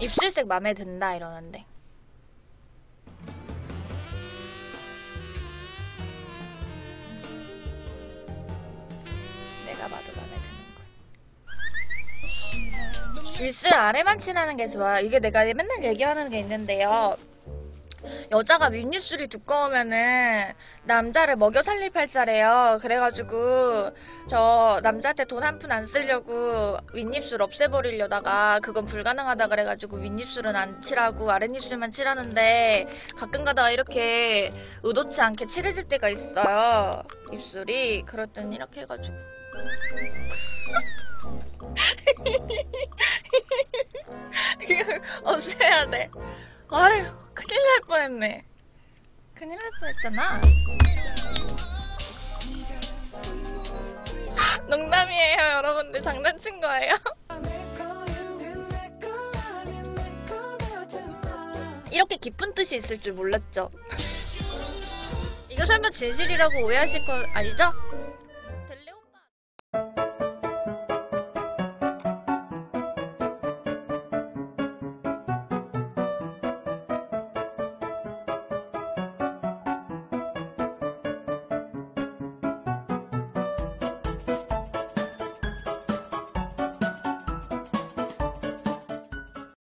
입술색 맘에 든다 이러는데. 내가 봐도 맘에 드는 거. 입술 아래만 칠하는 게 좋아요. 이게 내가 맨날 얘기하는 게 있는데요. 여자가 윗입술이 두꺼우면은 남자를 먹여 살릴 팔자래요. 그래가지고 저 남자한테 돈 한 푼 안 쓰려고 윗입술 없애버리려다가 그건 불가능하다 그래가지고 윗입술은 안 칠하고 아랫입술만 칠하는데 가끔 가다가 이렇게 의도치 않게 칠해질 때가 있어요. 입술이 그랬더니 이렇게 해가지고 이걸 없애야 돼. 아유 큰일 날 뻔했네. 큰일 날 뻔했잖아. 농담이에요, 여러분들. 장난친 거예요. 이렇게 깊은 뜻이 있을 줄 몰랐죠. 이거 설마 진실이라고 오해하실 거 아니죠?